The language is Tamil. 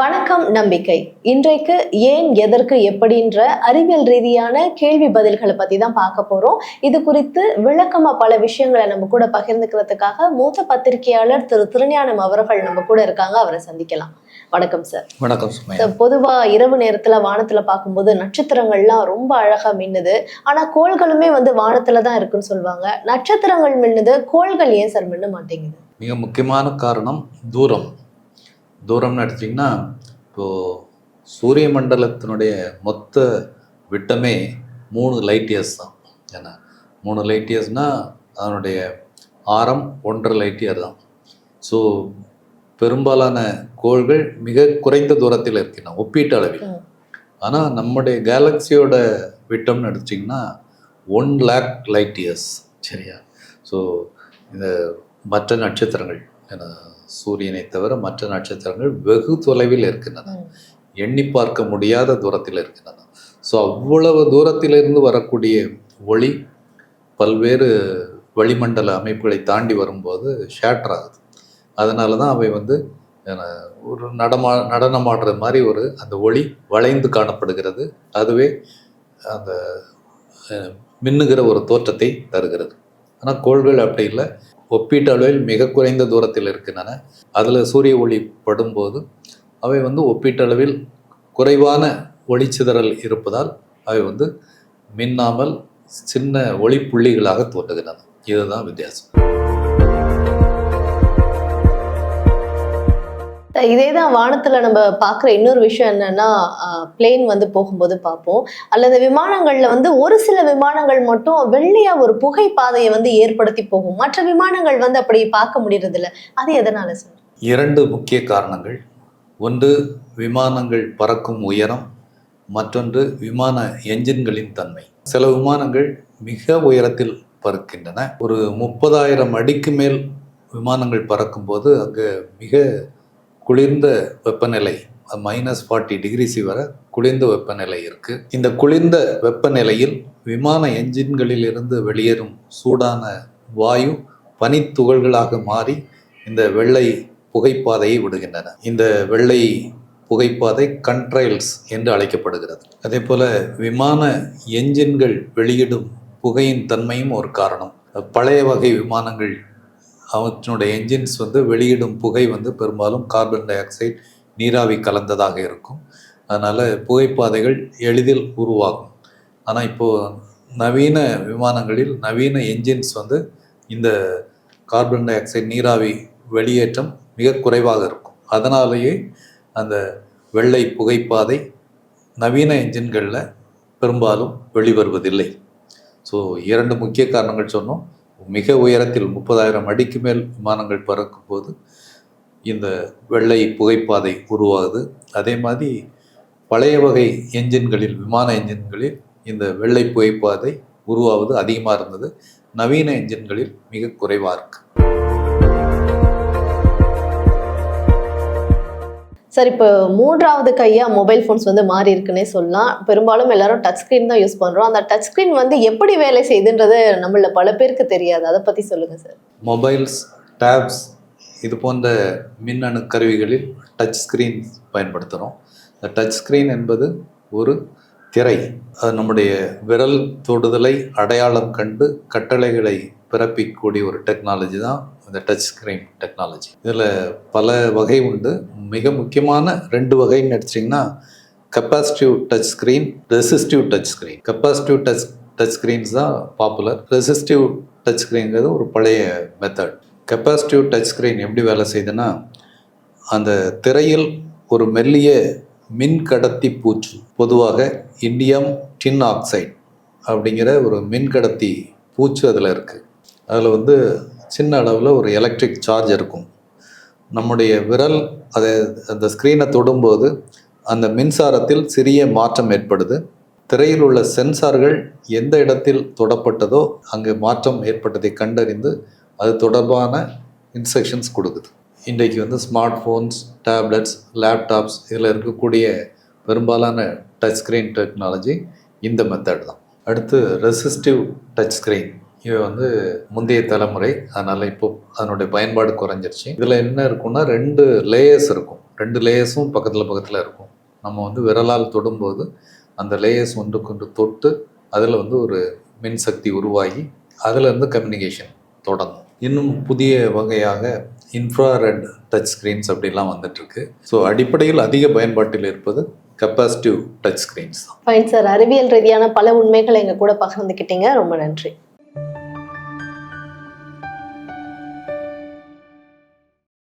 வணக்கம் நம்பிக்கை. இன்றைக்கு ஏன் எதற்கு எப்படின்ற அறிவியல் ரீதியான கேள்வி பதில்களை பத்தி தான் பார்க்க போறோம். இது குறித்து விளக்கமா பல விஷயங்களை நம்ம கூட பகிர்ந்துக்கிறதுக்காக மூத்த பத்திரிகையாளர் திரு திருஞானம் அவர்கள் நம்ம கூட இருக்காங்க. அவரை சந்திக்கலாம். வணக்கம் சார் வணக்கம் பொதுவா இரவு நேரத்துல வானத்துல பார்க்கும்போது நட்சத்திரங்கள்லாம் ரொம்ப அழகா மின்னுது. ஆனா கோள்களுமே வந்து வானத்துல தான் இருக்குன்னு சொல்லுவாங்க. நட்சத்திரங்கள் மின்னுது கோள்கள் ஏன் சார் மின்ன மாட்டேங்குது? மிக முக்கியமான காரணம் தூரம். தூரம்னு எடுத்திங்கன்னா இப்போது சூரிய மண்டலத்தினுடைய மொத்த விட்டமே மூணு லைட் இயர்ஸ் தான். ஏன்னா மூணு லைட் இயர்ஸ்னால் அதனுடைய ஆரம் ஒன்றரை லைட் இயர் தான். ஸோ பெரும்பாலான கோள்கள் மிக குறைந்த தூரத்தில் இருக்கின்றன ஒப்பீட்டு அளவில். ஆனால் நம்முடைய கேலக்சியோட விட்டம்னு எடுத்திங்கன்னா ஒன் லேக் லைட் இயர்ஸ் சரியா? ஸோ இந்த மற்ற நட்சத்திரங்கள் ஏன்னா சூரியனை தவிர மற்ற நட்சத்திரங்கள் வெகு தொலைவில் இருக்கின்றன. எண்ணி பார்க்க முடியாத தூரத்தில் இருக்கின்றன. ஸோ அவ்வளவு தூரத்திலிருந்து வரக்கூடிய ஒளி பல்வேறு வளிமண்டல அமைப்புகளை தாண்டி வரும்போது ஷேட்டர் ஆகுது. அதனால தான் அவை வந்து ஒரு நடமா நடனமாடுற மாதிரி ஒரு அந்த ஒளி வளைந்து காணப்படுகிறது. அதுவே அந்த மின்னுகிற ஒரு தோற்றத்தை தருகிறது. ஆனால் கோள்கள் அப்படி இல்லை. ஒப்பீட்டு அளவில் மிக குறைந்த தூரத்தில் இருக்கின்றன. அதில் சூரிய ஒளி படும்போது அவை வந்து ஒப்பீட்டளவில் குறைவான ஒளிச்சிதறல் இருப்பதால் அவை வந்து மின்னாமல் சின்ன ஒளிப்புள்ளிகளாக தோன்றுகின்றன. இதுதான் வித்தியாசம். இதே தான் வானத்துல நம்ம பார்க்குற இன்னொரு விஷயம் என்னன்னா பிளேன் வந்து போகும்போது பார்ப்போம். அல்லது விமானங்கள்ல வந்து ஒரு சில விமானங்கள் மட்டும் வெள்ளையா ஒரு புகை பாதையை வந்து ஏற்படுத்தி போகும். மற்ற விமானங்கள் வந்து அப்படி பார்க்க முடியறது அது எதனால சார்? இரண்டு முக்கிய காரணங்கள். ஒன்று விமானங்கள் பறக்கும் உயரம். மற்றொன்று விமான என்ஜின்களின் தன்மை. சில விமானங்கள் மிக உயரத்தில் பறக்கின்றன. ஒரு முப்பதாயிரம் அடிக்கு மேல் விமானங்கள் பறக்கும்போது அங்கே மிக குளிர்ந்த வெப்பநிலை மைனஸ் ஃபார்ட்டி டிகிரிசி வர குளிர்ந்த வெப்பநிலை இருக்கு. இந்த குளிர்ந்த வெப்பநிலையில் விமான என்ஜின்களிலிருந்து வெளியேறும் சூடான வாயு பனித்துகள்களாக மாறி இந்த வெள்ளை புகைப்பாதையை விடுகின்றன. இந்த வெள்ளை புகைப்பாதை கண்ட்ரைல்ஸ் என்று அழைக்கப்படுகிறது. அதே போல விமான என்ஜின்கள் வெளியிடும் புகையின் தன்மையும் ஒரு காரணம். பழைய வகை விமானங்கள் அவற்றினுடைய என்ஜின்ஸ் வந்து வெளியிடும் புகை வந்து பெரும்பாலும் கார்பன் டை ஆக்சைடு நீராவி கலந்ததாக இருக்கும். அதனால் புகைப்பாதைகள் எளிதில் உருவாகும். ஆனால் இப்போது நவீன விமானங்களில் நவீன என்ஜின்ஸ் வந்து இந்த கார்பன் டை ஆக்சைடு நீராவி வெளியேற்றம் மிக குறைவாக இருக்கும். அதனாலேயே அந்த வெள்ளை புகைப்பாதை நவீன என்ஜின்களில் பெரும்பாலும் வெளிவருவதில்லை. ஸோ இரண்டு முக்கிய காரணங்கள் சொன்னோம். மிக உயரத்தில் முப்பதாயிரம் அடிக்கு மேல் விமானங்கள் பறக்கும் போது இந்த வெள்ளை புகைப்பாதை உருவாகுது. அதே மாதிரி பழைய வகை என்ஜின்களில் விமான என்ஜின்களில் இந்த வெள்ளை புகைப்பாதை உருவாவது அதிகமாக இருந்தது. நவீன என்ஜின்களில் மிக குறைவாக இருக்குது சார் இப்போ மூன்றாவது கையாக மொபைல் ஃபோன்ஸ் வந்து மாறி இருக்குன்னே சொல்லலாம். பெரும்பாலும் எல்லாரும் டச் ஸ்க்ரீன் தான் யூஸ் பண்ணுறோம் அந்த டச் ஸ்க்ரீன் வந்து எப்படி வேலை செய்யுதுன்றது நம்மள பல பேருக்கு தெரியாது. அதை பற்றி சொல்லுங்க சார். மொபைல்ஸ் டேப்ஸ் இது போன்ற மின்னணு கருவிகளில் டச் ஸ்க்ரீன் பயன்படுத்துகிறோம் இந்த டச் ஸ்க்ரீன் என்பது ஒரு திரை அது நம்முடைய விரல் தொடுதலை அடையாளம் கண்டு கட்டளைகளை பிறப்பிக்கக்கூடிய ஒரு டெக்னாலஜி தான் இந்த டச் ஸ்கிரீன் டெக்னாலஜி இதில் பல வகை உண்டு. மிக முக்கியமான ரெண்டு வகைன்னு எடுத்திங்கன்னா capacitive touch screen resistive touch screen capacitive touch touch screens தான் பாப்புலர் ரெசிஸ்டிவ் டச் ஸ்க்ரீன்கிறது ஒரு பழைய மெத்தட் கெப்பாசிட்டிவ் டச் ஸ்க்ரீன் எப்படி வேலை செய்யுதுன்னா அந்த திரையில் ஒரு மெல்லிய மின் கடத்தி பூச்சு பொதுவாக இண்டியம் டின் ஆக்சைடு அப்படிங்கிற ஒரு மின் கடத்தி பூச்சு அதில் இருக்குது அதில் வந்து சின்ன அளவில் ஒரு எலக்ட்ரிக் சார்ஜ் இருக்கும். நம்முடைய விரல் அதை அந்த ஸ்க்ரீனை தொடும்போது அந்த மின்சாரத்தில் சிறிய மாற்றம் ஏற்படுது. திரையில் உள்ள சென்சார்கள் எந்த இடத்தில் தொடப்பட்டதோ அங்கு மாற்றம் ஏற்பட்டதை கண்டறிந்து அது தொடர்பான இன்ஸ்ட்ரக்ஷன்ஸ் கொடுக்குது. இன்றைக்கு வந்து ஸ்மார்ட் ஃபோன்ஸ் டேப்லெட்ஸ் லேப்டாப்ஸ் இதில் இருக்கக்கூடிய பெரும்பாலான டச் ஸ்க்ரீன் டெக்னாலஜி இந்த மெத்தட் தான். அடுத்து ரெசிஸ்டிவ் டச் ஸ்க்ரீன் இது வந்து முந்தைய தலைமுறை அதனால் இப்போ அதனுடைய பயன்பாடு குறைஞ்சிருச்சு. இதில் என்ன இருக்கும்னா ரெண்டு லேயர்ஸ் இருக்கும். ரெண்டு லேயர்ஸும் பக்கத்தில் பக்கத்தில் இருக்கும். நம்ம வந்து விரலால் தொடும்போது அந்த லேயர்ஸ் ஒன்றுக்கொன்று தொட்டு அதில் வந்து ஒரு மின்சக்தி உருவாகி அதில் இருந்து கம்யூனிகேஷன் தொடங்கும். இன்னும் புதிய வகையாக இன்ஃப்ராரெட் டச் ஸ்க்ரீன்ஸ் அப்படிலாம் வந்துட்டுருக்கு. ஸோ அடிப்படையில் அதிக பயன்பாட்டில் இருப்பது கெப்பாசிட்டிவ் டச் ஸ்க்ரீன்ஸ் தான். ஃபைன் சார் அறிவியல் ரீதியான பல உண்மைகளை எங்கள் கூட பகிர்ந்துக்கிட்டீங்க. ரொம்ப நன்றி.